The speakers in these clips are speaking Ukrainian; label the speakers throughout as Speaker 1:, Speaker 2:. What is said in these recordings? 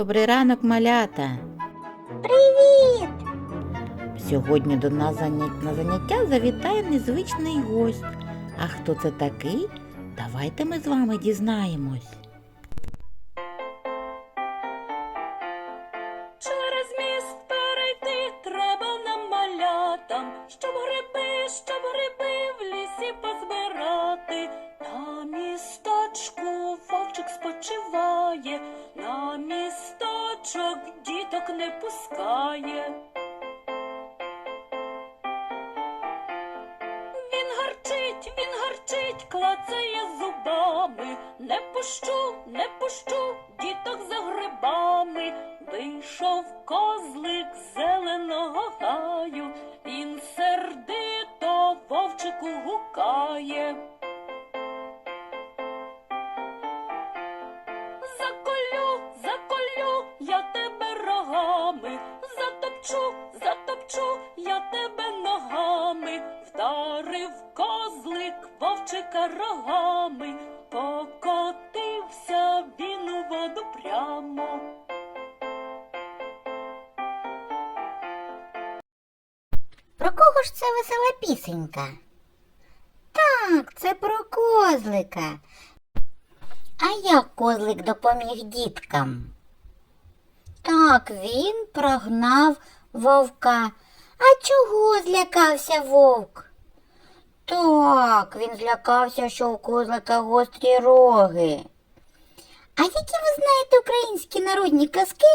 Speaker 1: Добрий ранок, малята.
Speaker 2: Привіт!
Speaker 1: Сьогодні до нас на заняття завітає незвичний гость. А хто це такий? Давайте ми з вами дізнаємось.
Speaker 3: Клацає зубами. Не пущу, не пущу діток за грибами. Вийшов козлик зеленого гаю, він сердито вовчику гукає. Заколю, заколю, я тебе рогами, затопчу, затопчу, я тебе ногами, вдарив козлик вовчика рогами, покотився він у воду прямо.
Speaker 2: Про кого ж це весела пісенька? Так, це про козлика. А як козлик допоміг діткам? Так, він прогнав вовка. А чого злякався вовк? Так, він злякався, що у козлика гострі роги. А які ви знаєте українські народні казки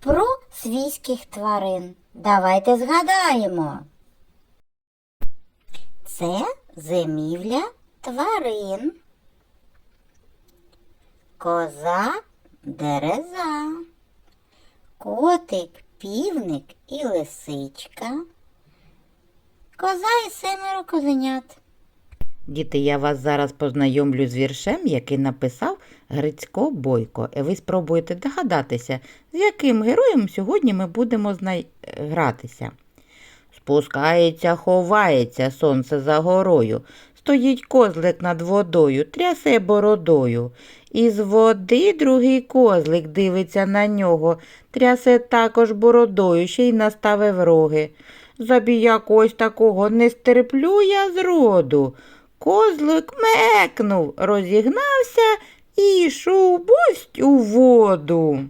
Speaker 2: про свійських тварин? Давайте згадаємо. Це зимівля тварин. Коза дереза, котик, півник і лисичка, коза і семеро козенят.
Speaker 1: Діти, я вас зараз познайомлю з віршем, який написав Грицько Бойко. І ви спробуєте догадатися, з яким героєм сьогодні ми будемо знай... гратися. Спускається, ховається сонце за горою. Стоїть козлик над водою, трясе бородою. Із води другий козлик дивиться на нього, трясе також бородою, ще й наставив роги. Забія ось такого не стерплю я зроду. Козлик мекнув, розігнався і йшов бость у воду.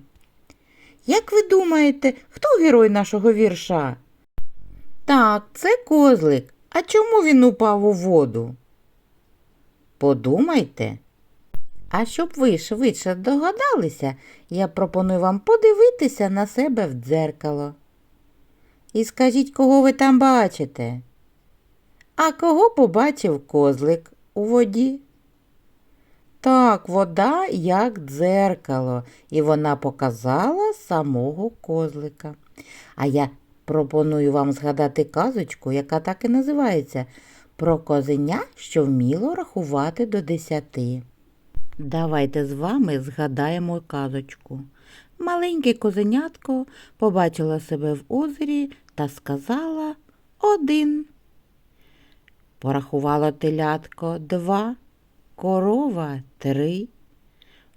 Speaker 1: Як ви думаєте, хто герой нашого вірша? Так, це козлик. А чому він упав у воду? Подумайте. А щоб ви швидше догадалися, я пропоную вам подивитися на себе в дзеркало. І скажіть, кого ви там бачите? А кого побачив козлик у воді? Так, вода як дзеркало, і вона показала самого козлика. А я пропоную вам згадати казочку, яка так і називається Про козеня, що вміло рахувати до десяти. Давайте з вами згадаємо казочку. Маленьке козенятко побачила себе в озері та сказала один. Порахувало телятко два, корова три,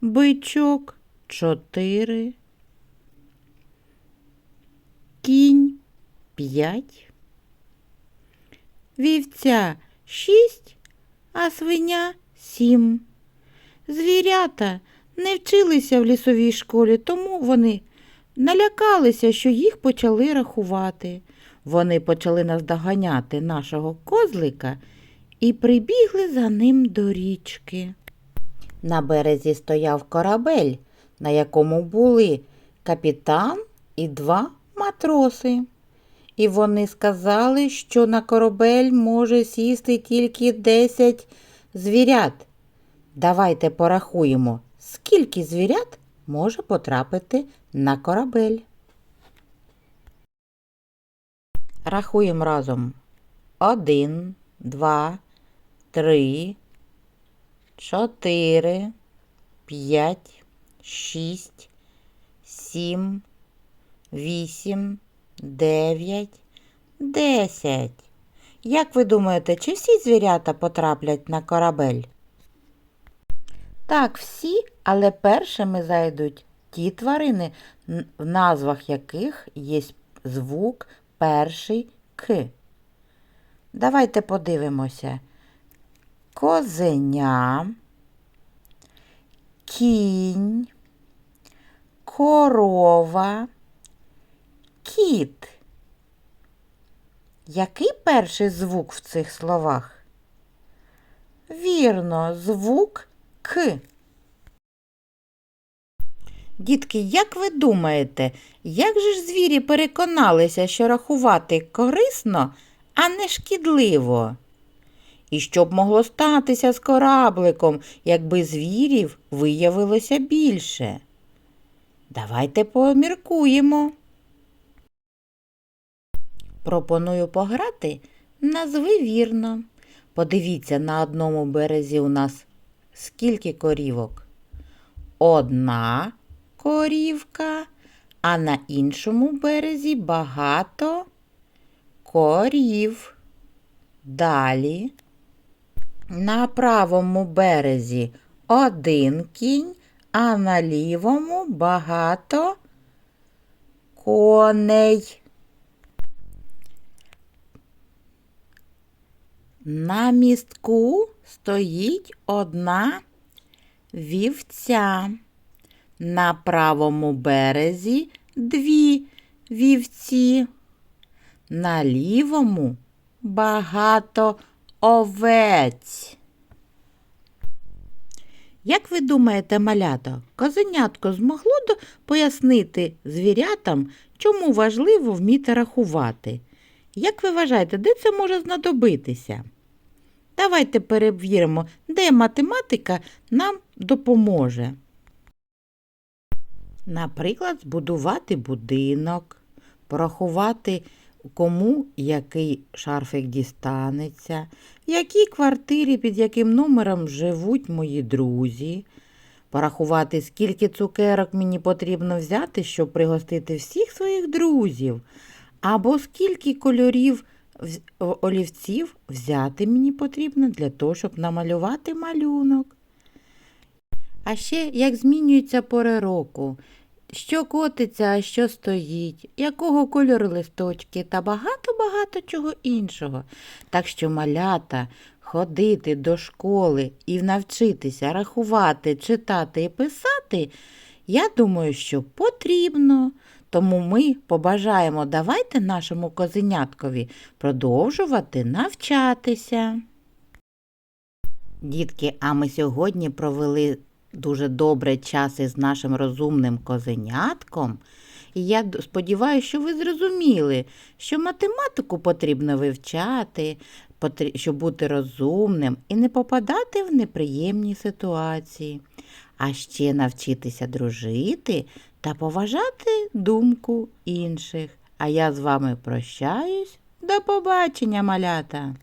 Speaker 1: бичок чотири, кінь п'ять, вівця шість, а свиня сім. Звірята не вчилися в лісовій школі, тому вони налякалися, що їх почали рахувати. Вони почали наздоганяти нашого козлика і прибігли за ним до річки. На березі стояв корабель, на якому були капітан і два матроси. І вони сказали, що на корабель може сісти тільки десять звірят. Давайте порахуємо, скільки звірят може потрапити на корабель. Рахуємо разом. Один, два, три, чотири, п'ять, шість, сім, вісім, дев'ять, десять. Як ви думаєте, чи всі звірята потраплять на корабель? Так, всі, але першими зайдуть ті тварини, в назвах яких є звук перший К. Давайте подивимося. Козеня, кінь, корова, кіт. Який перший звук в цих словах? Вірно, звук К. Дітки, як ви думаєте, як же ж звірі переконалися, що рахувати корисно, а не шкідливо? І що б могло статися з корабликом, якби звірів виявилося більше? Давайте поміркуємо. Пропоную пограти назви вірно. Подивіться, на одному березі у нас скільки корівок? Одна корівка, а на іншому березі багато корів. Далі на правому березі один кінь, а на лівому багато коней. На містку стоїть одна вівця. На правому березі дві вівці. На лівому багато овець. Як ви думаєте, малята, козенятко змогло пояснити звірятам, чому важливо вміти рахувати? Як ви вважаєте, де це може знадобитися? Давайте перевіримо, де математика нам допоможе. Наприклад, збудувати будинок, порахувати, кому який шарфик дістанеться, в якій квартирі під яким номером живуть мої друзі, порахувати, скільки цукерок мені потрібно взяти, щоб пригостити всіх своїх друзів, або скільки кольорів олівців взяти мені потрібно для того, щоб намалювати малюнок. А ще як змінюються пори року, що котиться, а що стоїть, якого кольору листочки та багато-багато чого іншого. Так що малята ходити до школи і навчитися рахувати, читати і писати, я думаю, що потрібно. Тому ми побажаємо давайте нашому козеняткові продовжувати навчатися. Дітки, а ми сьогодні провели дуже добре час із нашим розумним козенятком. І я сподіваюся, що ви зрозуміли, що математику потрібно вивчати, щоб бути розумним і не попадати в неприємні ситуації, а ще навчитися дружити та поважати думку інших. А я з вами прощаюсь. До побачення, малята!